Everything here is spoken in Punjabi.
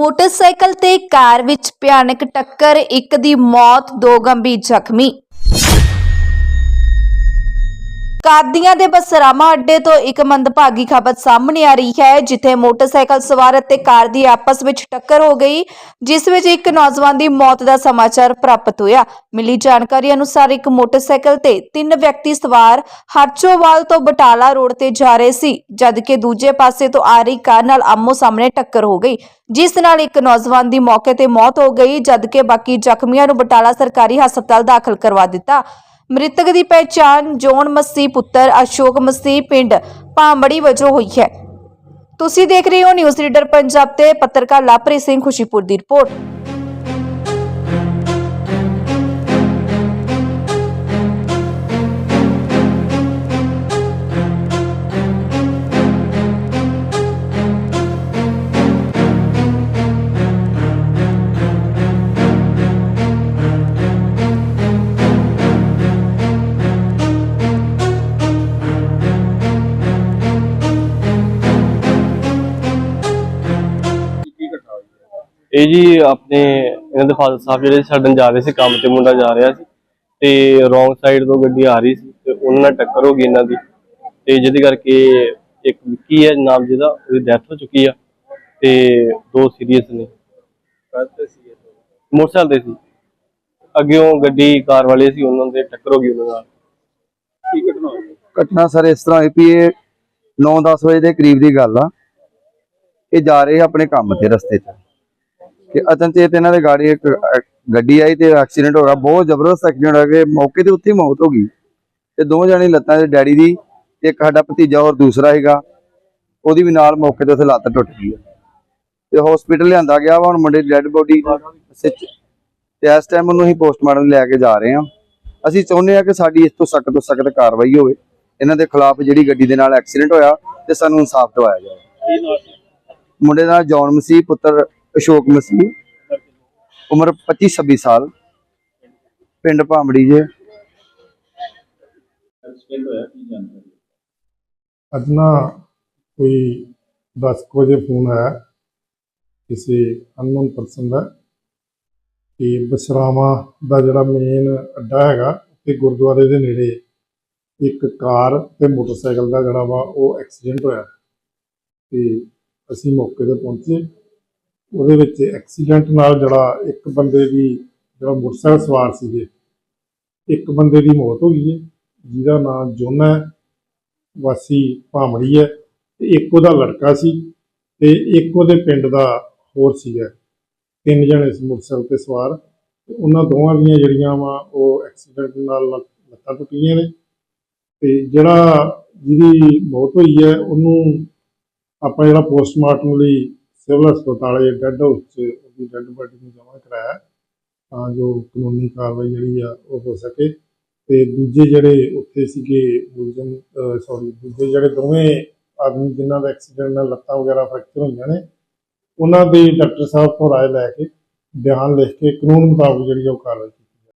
ਮੋਟਰਸਾਈਕਲ ਤੇ ਕਾਰ ਵਿੱਚ ਭਿਆਨਕ ਟੱਕਰ ਇੱਕ ਦੀ ਮੌਤ ਦੋ ਗੰਭੀਰ ਜ਼ਖਮੀ। ਕਾਦੀਆਂ ਦੇ ਬਸਰਾਮਾ ਅੱਡੇ ਤੋਂ ਇੱਕ ਮੰਦਭਾਗੀ ਖਬਰ ਸਾਹਮਣੇ ਆ ਰਹੀ ਹੈ, ਜਿੱਥੇ ਮੋਟਰਸਾਈਕਲ ਸਵਾਰ ਅਤੇ ਕਾਰ ਦੀ ਆਪਸ ਵਿੱਚ ਟੱਕਰ ਹੋ ਗਈ, ਜਿਸ ਵਿੱਚ ਇੱਕ ਨੌਜਵਾਨ ਦੀ ਮੌਤ ਦਾ ਸਮਾਚਾਰ ਪ੍ਰਾਪਤ ਹੋਇਆ। ਮਿਲੀ ਜਾਣਕਾਰੀ ਅਨੁਸਾਰ ਇੱਕ ਮੋਟਰਸਾਈਕਲ ਤੇ ਤਿੰਨ ਵਿਅਕਤੀ ਸਵਾਰ ਹਰਚੋਵਾਲ ਤੋਂ ਬਟਾਲਾ ਰੋਡ ਤੇ ਜਾ ਰਹੇ ਸੀ, ਜਦਕਿ ਦੂਜੇ ਪਾਸੇ ਤੋਂ ਆ ਰਹੀ ਕਾਰ ਨਾਲ ਆਮੋ ਸਾਹਮਣੇ ਟੱਕਰ ਹੋ ਗਈ, ਜਿਸ ਨਾਲ ਇੱਕ ਨੌਜਵਾਨ ਦੀ ਮੌਕੇ ਤੇ ਮੌਤ ਹੋ ਗਈ, ਜਦਕਿ ਬਾਕੀ ਜ਼ਖਮੀਆਂ ਨੂੰ ਬਟਾਲਾ ਸਰਕਾਰੀ ਹਸਪਤਾਲ ਦਾਖਲ ਕਰਵਾ ਦਿੱਤਾ। ਮ੍ਰਿਤਕ ਦੀ ਪਹਿਚਾਣ ਜੋਨ ਮਸੀਹ ਪੁੱਤਰ ਅਸ਼ੋਕ ਮਸੀਹ ਪਿੰਡ ਭਾਂਬੜੀ ਵਜੋਂ ਹੋਈ ਹੈ। ਤੁਸੀਂ ਦੇਖ ਰਹੇ ਹੋ ਨਿਊਜ਼ ਰੀਡਰ ਪੰਜਾਬ ਤੇ ਪੱਤਰਕਾਰ ਲਾਪ੍ਰੀਤ ਸਿੰਘ ਖੁਸ਼ੀਪੁਰ ਦੀ ਰਿਪੋਰਟ। ਇਹ ਜੀ ਆਪਣੇ ਇਹਨਾਂ ਦੇ ਫਾਦਰ ਸਾਹਿਬ ਜਿਹੜੇ ਛੱਡਣ ਜਾ ਰਹੇ ਸੀ ਕੰਮ ਤੇ ਮੁੰਡਾ ਜਾ ਰਿਹਾ ਸੀ ਤੇ ਰੋਂਗ ਸਾਈਡ ਤੋਂ ਗੱਡੀ ਆ ਰਹੀ ਸੀ ਤੇ ਉਹਨਾਂ ਨਾਲ ਟੱਕਰ ਹੋ ਗਈ ਇਹਨਾਂ ਦੀ ਤੇ ਜਿਹਦੇ ਕਰਕੇ ਇੱਕ ਵਿੱਕੀ ਹੈ ਨਾਮ ਜਿਹਦਾ ਉਹਦੀ ਡੈਥ ਹੋ ਚੁੱਕੀ ਆ ਤੇ ਦੋ ਸੀਰੀਅਸ ਨੇ। ਮੋਟਰਸਾਈਕਲ ਤੇ ਸੀ। ਅੱਗਿਓਂ ਗੱਡੀ ਕਾਰ ਵਾਲੇ ਸੀ ਉਹਨਾਂ ਦੇ ਟੱਕਰ ਹੋ ਗਈ ਉਹਨਾਂ ਨਾਲ। ਘਟਨਾ ਸਰ ਇਸ ਤਰ੍ਹਾਂ ਹੋਈ ਵੀ ਇਹ 9-10 ਵਜੇ ਦੇ ਕਰੀਬ ਦੀ ਗੱਲ ਆ। ਇਹ ਜਾ ਰਹੇ ਆਪਣੇ ਕੰਮ ਤੇ ਰਸਤੇ 'ਚ। ਤੇ ਅਚਨਚੇਤ ਇਹਨਾਂ ਦੇ ਗਾੜੀ ਇੱਕ ਗੱਡੀ ਆਈ ਤੇ ਐਕਸੀਡੈਂਟ ਹੋ ਗਿਆ। ਬਹੁਤ ਜ਼ਬਰਦਸਤ ਐਕਸੀਡੈਂਟ ਹੋ ਗਿਆ ਮੌਕੇ ਤੇ ਉੱਥੇ ਮੌਤ ਹੋ ਗਈ। ਤੇ ਦੋਵੇਂ ਜਾਣੇ ਲੱਤਾਂ ਦੇ ਡੈਡੀ ਦੀ ਤੇ ਇੱਕ ਸਾਡਾ ਭਤੀਜਾ ਹੋਰ ਦੂਸਰਾ ਹੈਗਾ ਉਹਦੀ ਵੀ ਨਾਲ ਮੌਕੇ ਤੇ ਉੱਥੇ ਲੱਤ ਟੁੱਟ ਗਈ ਤੇ ਹਸਪੀਟਲ ਲਿਆਂਦਾ ਗਿਆ ਵਾ, ਹੁਣ ਮੁੰਡੇ ਦੀ ਡੈੱਡ ਬੋਡੀ ਤੇ ਇਸ ਟਾਈਮ ਉਹਨੂੰ ਅਸੀਂ ਪੋਸਟਮਾਰਟਮ ਲੈ ਕੇ ਜਾ ਰਹੇ ਹਾਂ। ਅਸੀਂ ਚਾਹੁੰਦੇ ਹਾਂ ਕਿ ਸਾਡੀ ਇਸ ਤੋਂ ਸਖਤ ਤੋਂ ਸਖਤ ਕਾਰਵਾਈ ਹੋਵੇ। ਇਹਨਾਂ ਦੇ ਖਿਲਾਫ ਜਿਹੜੀ ਗੱਡੀ ਦੇ ਨਾਲ ਐਕਸੀਡੈਂਟ ਹੋਇਆ ਤੇ ਸਾਨੂੰ ਇਨਸਾਫ ਦਿਵਾਇਆ ਜਾਵੇ। ਮੁੰਡੇ ਦਾ ਨਾਮ ਜੌਨ ਮਸੀਹ, ਪੁੱਤਰ ਅਸ਼ੋਕ ਮਸੀਹ, ਉਮਰ 25 26 ਸਾਲ, ਪਿੰਡ ਭਾਂਬੜੀ ਜੇ। ਅੱਜ ਨਾ ਕੋਈ 10 ਕੁ ਵਜੇ ਫੋਨ ਆਇਆ, ਕਿਸੇ ਅਨਨੋਨ ਪਰਸਨ ਦਾ, ਕਿ ਬਸਰਾਵਾ ਦਾ ਜਿਹੜਾ ਮੇਨ ਅੱਡਾ ਹੈਗਾ ਤੇ ਗੁਰਦੁਆਰੇ ਦੇ ਨੇੜੇ ਇੱਕ ਕਾਰ ਤੇ ਮੋਟਰਸਾਈਕਲ ਦਾ ਜਿਹੜਾ ਵਾ ਉਹ ਐਕਸੀਡੈਂਟ ਹੋਇਆ। ਤੇ ਅਸੀਂ ਮੌਕੇ ਤੇ ਪਹੁੰਚੇ। ਉਹਦੇ ਵਿੱਚ ਐਕਸੀਡੈਂਟ ਨਾਲ ਜਿਹੜਾ ਇੱਕ ਬੰਦੇ ਦੀ ਜਿਹੜਾ ਮੋਟਰਸਾਈਕਲ ਸਵਾਰ ਸੀਗੇ, ਇੱਕ ਬੰਦੇ ਦੀ ਮੌਤ ਹੋ ਗਈ ਹੈ, ਜਿਹਦਾ ਨਾਮ ਜੋਨਾ ਹੈ, ਵਾਸੀ ਭਾਮੜੀ ਹੈ ਤੇ ਇੱਕ ਉਹਦਾ ਲੜਕਾ ਸੀ ਤੇ ਇੱਕ ਉਹਦੇ ਪਿੰਡ ਦਾ ਹੋਰ ਸੀਗਾ। ਤਿੰਨ ਜਣੇ ਸੀ ਮੋਟਰਸਾਈਕਲ ਤੇ ਸਵਾਰ ਤੇ ਉਹਨਾਂ ਦੋਵਾਂ ਦੀਆਂ ਜਿਹੜੀਆਂ ਵਾ ਉਹ ਐਕਸੀਡੈਂਟ ਨਾਲ ਲੱਤਾਂ ਟੁੱਟੀਆਂ ਨੇ ਤੇ ਜਿਹੜਾ ਜਿਹਦੀ ਮੌਤ ਹੋਈ ਹੈ ਉਹਨੂੰ ਆਪਾਂ ਜਿਹੜਾ ਪੋਸਟਮਾਰਟਮ ਲਈ ਸਿਵਲ ਹਸਪਤਾਲ ਦੇ ਡੈੱਡ ਹਾਊਸ 'ਚ ਉਹਦੀ ਡੈੱਡ ਬੋਡੀ ਨੂੰ ਜਮ੍ਹਾਂ ਕਰਾਇਆ ਤਾਂ ਜੋ ਕਾਨੂੰਨੀ ਕਾਰਵਾਈ ਜਿਹੜੀ ਆ ਉਹ ਹੋ ਸਕੇ। ਤੇ ਦੂਜੇ ਜਿਹੜੇ ਉੱਥੇ ਸੀਗੇ ਮੁਲਜ਼ਮ ਸੌਰੀ ਦੂਜੇ ਜਿਹੜੇ ਦੋਵੇਂ ਆਦਮੀ ਜਿਨ੍ਹਾਂ ਦਾ ਐਕਸੀਡੈਂਟ ਨਾਲ ਲੱਤਾਂ ਵਗੈਰਾ ਫ੍ਰੈਕਚਰ ਹੋਈਆਂ ਨੇ, ਉਹਨਾਂ ਦੇ ਡਾਕਟਰ ਸਾਹਿਬ ਤੋਂ ਰਾਏ ਲੈ ਕੇ ਬਿਆਨ ਲਿਖ ਕੇ ਕਾਨੂੰਨ ਮੁਤਾਬਕ ਜਿਹੜੀ ਉਹ ਕਾਰਵਾਈ